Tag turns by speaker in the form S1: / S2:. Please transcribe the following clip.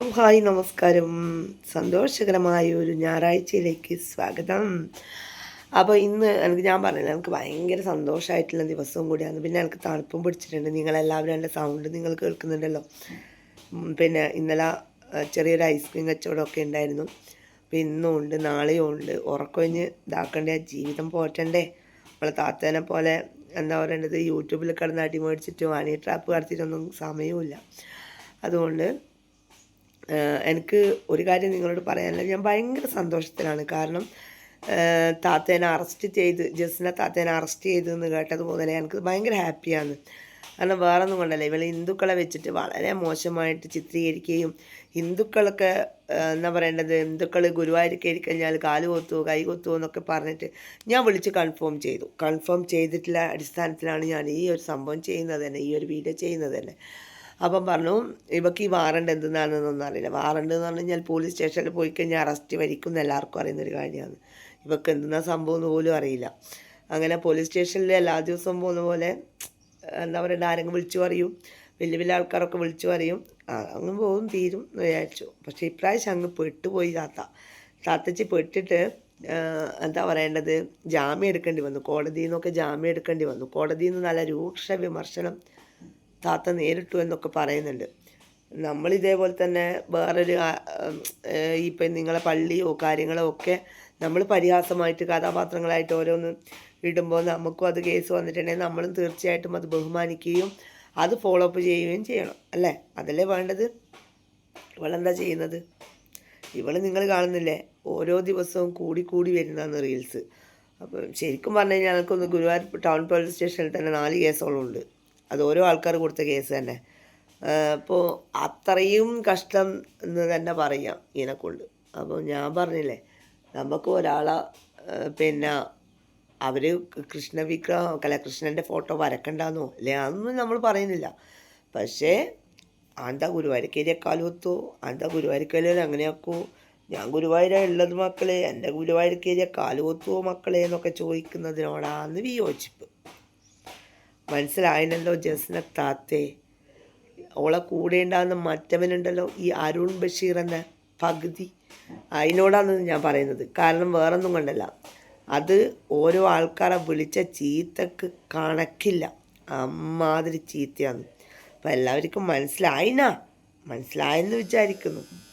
S1: Hi നമസ്കാരം. സന്തോഷകരമായ ഒരു ഞായറാഴ്ചയിലേക്ക് സ്വാഗതം. അപ്പോൾ ഇന്ന് എനിക്ക് ഞാൻ പറഞ്ഞില്ല എനിക്ക് ഭയങ്കര സന്തോഷമായിട്ടുള്ള ദിവസവും കൂടിയാണ്. പിന്നെ എനിക്ക് തണുപ്പും പിടിച്ചിട്ടുണ്ട്. നിങ്ങളെല്ലാവരും എന്റെ സൗണ്ട് നിങ്ങൾ കേൾക്കുന്നുണ്ടല്ലോ. പിന്നെ ഇന്നലെ ചെറിയൊരു ഐസ്ക്രീം കച്ചവടമൊക്കെ ഉണ്ടായിരുന്നു. അപ്പോൾ ഇന്നും ഉണ്ട് നാളെയും ഉണ്ട്. ഉറക്കൊഴിഞ്ഞ് ഇതാക്കണ്ടേ ജീവിതം പോറ്റണ്ടേ. നമ്മളെ താത്തേനെ പോലെ എന്താ പറയേണ്ടത് യൂട്യൂബിൽ കിടന്ന് അടി മേടിച്ചിട്ട് വാണി ട്രാപ്പ് കടത്തിയിട്ടൊന്നും സമയവുമില്ല. അതുകൊണ്ട് എനിക്ക് ഒരു കാര്യം നിങ്ങളോട് പറയാനില്ല ഞാൻ ഭയങ്കര സന്തോഷത്തിലാണ്. കാരണം താത്തേനെ അറസ്റ്റ് ചെയ്ത് ജസ്റ്റിനെ താത്തേനെ അറസ്റ്റ് ചെയ്തു എന്ന് കേട്ടത് മുതലേ എനിക്ക് ഭയങ്കര ഹാപ്പിയാണ് കാരണം വേറെ ഒന്നും കൊണ്ടല്ല. ഇവൾ ഹിന്ദുക്കളെ വെച്ചിട്ട് വളരെ മോശമായിട്ട് ചിത്രീകരിക്കുകയും ഹിന്ദുക്കളൊക്കെ എന്താ പറയേണ്ടത്? ഹിന്ദുക്കൾ ഗുരുവായൂർ കയറി കഴിഞ്ഞാൽ കാൽ കൊത്തുവോ കൈ കൊത്തുവോ എന്നൊക്കെ പറഞ്ഞിട്ട് ഞാൻ വിളിച്ച് കൺഫേം ചെയ്തു. കൺഫേം ചെയ്തിട്ടുള്ള അടിസ്ഥാനത്തിലാണ് ഞാൻ ഈ ഒരു സംഭവം ചെയ്യുന്നത് തന്നെ ഈ ഒരു വീഡിയോ ചെയ്യുന്നത് തന്നെ. അപ്പം പറഞ്ഞു ഇവക്ക് ഈ വാറണ്ട് എന്തെന്നാണെന്നൊന്നും അറിയില്ല. വാറണ്ട് എന്ന് പറഞ്ഞു കഴിഞ്ഞാൽ പോലീസ് സ്റ്റേഷനിൽ പോയി കഴിഞ്ഞാൽ അറസ്റ്റ് വരിക്കും എന്ന് എല്ലാവർക്കും അറിയുന്നൊരു കാര്യമാണ്. ഇവക്ക് എന്തെന്നാ സംഭവം എന്ന് പോലും അറിയില്ല. അങ്ങനെ പോലീസ് സ്റ്റേഷനിൽ എല്ലാ ദിവസവും പോകുന്ന പോലെ എന്താ പറയുക ആരെങ്കിലും വിളിച്ചു പറയും. വലിയ വലിയ ആൾക്കാരൊക്കെ വിളിച്ചു പറയും. അങ്ങ് പോകും തീരും എന്ന് വിചാരിച്ചു. പക്ഷേ ഇപ്രാവശ്യം അങ്ങ് പെട്ടുപോയി താത്ത. താത്തച്ചി പെട്ടിട്ട് എന്താ പറയേണ്ടത്? ജാമ്യം എടുക്കേണ്ടി വന്നു. കോടതിയിൽ നിന്നൊക്കെ ജാമ്യം എടുക്കേണ്ടി വന്നു. കോടതിയിൽ നിന്ന് നല്ല രൂക്ഷ വിമർശനം താത്ത നേരിട്ടു എന്നൊക്കെ പറയുന്നുണ്ട്. നമ്മൾ ഇതേപോലെ തന്നെ വേറൊരു ഇപ്പം നിങ്ങളെ പള്ളിയോ കാര്യങ്ങളോ ഒക്കെ നമ്മൾ പരിഹാസമായിട്ട് കഥാപാത്രങ്ങളായിട്ട് ഓരോന്ന് ഇടുമ്പോൾ നമുക്കും അത് കേസ് വന്നിട്ടുണ്ടെങ്കിൽ നമ്മളും തീർച്ചയായിട്ടും അത് ബഹുമാനിക്കുകയും അത് ഫോളോ അപ്പ് ചെയ്യുകയും ചെയ്യണം. അല്ലേ? അതല്ലേ വേണ്ടത്? ഇവളെന്താ ചെയ്യുന്നത്? ഇവൾ നിങ്ങൾ കാണുന്നില്ലേ? ഓരോ ദിവസവും കൂടി കൂടി വരുന്നതാണ് റീൽസ് അപ്പം ശരിക്കും പറഞ്ഞു കഴിഞ്ഞാൽ എനിക്കൊന്ന് ഗുരുവായൂർ ടൗൺ പോലീസ് സ്റ്റേഷനിൽ തന്നെ നാല് കേസുകളുണ്ട്. അത് ഓരോ ആൾക്കാർ കൊടുത്ത കേസ് തന്നെ. അപ്പോൾ അത്രയും കഷ്ടം എന്ന് തന്നെ പറയാം ഇതിനെക്കൊണ്ട് അപ്പോൾ ഞാൻ പറഞ്ഞില്ലേ നമുക്ക് ഒരാളെ പിന്നെ അവർ കൃഷ്ണ വിഗ്രഹം അല്ല കൃഷ്ണന്റെ ഫോട്ടോ വരക്കണ്ടെന്നോ? അല്ലേ അതൊന്നും നമ്മൾ പറയുന്നില്ല. പക്ഷേ ആന്താ ഗുരുവായൂരക്കേരിയെക്കാളും ഒത്തു ആന്താ ഗുരുവായൂരക്കേരിയിൽ അങ്ങനെയാക്കൂ ഞാൻ ഗുരുവായൂരാ ഉള്ളത് മക്കളെ എന്റെ ഗുരുവായൂരക്കേരിയ കാലുകൊത്തുവോ മക്കളെ എന്നൊക്കെ ചോദിക്കുന്നതിനോടാന്ന് വിയോജിപ്പ്. മനസ്സിലായില്ലല്ലോ ജസ്ന താത്തേ. ഓളെ കൂടെ ഉണ്ടാകുന്ന മറ്റവനുണ്ടല്ലോ ഈ അരുൺ ബഷീർ എന്ന പകുതി. അതിനോടാണെന്ന് ഞാൻ പറയുന്നത്. കാരണം വേറൊന്നും കണ്ടല്ല. അത് ഓരോ ആൾക്കാരെ വിളിച്ച ചീത്തക്ക് കണക്കില്ല. അമ്മാതിരി ചീത്തയാണ്. അപ്പം എല്ലാവർക്കും മനസ്സിലായിനാ? മനസ്സിലായെന്ന് വിചാരിക്കുന്നു.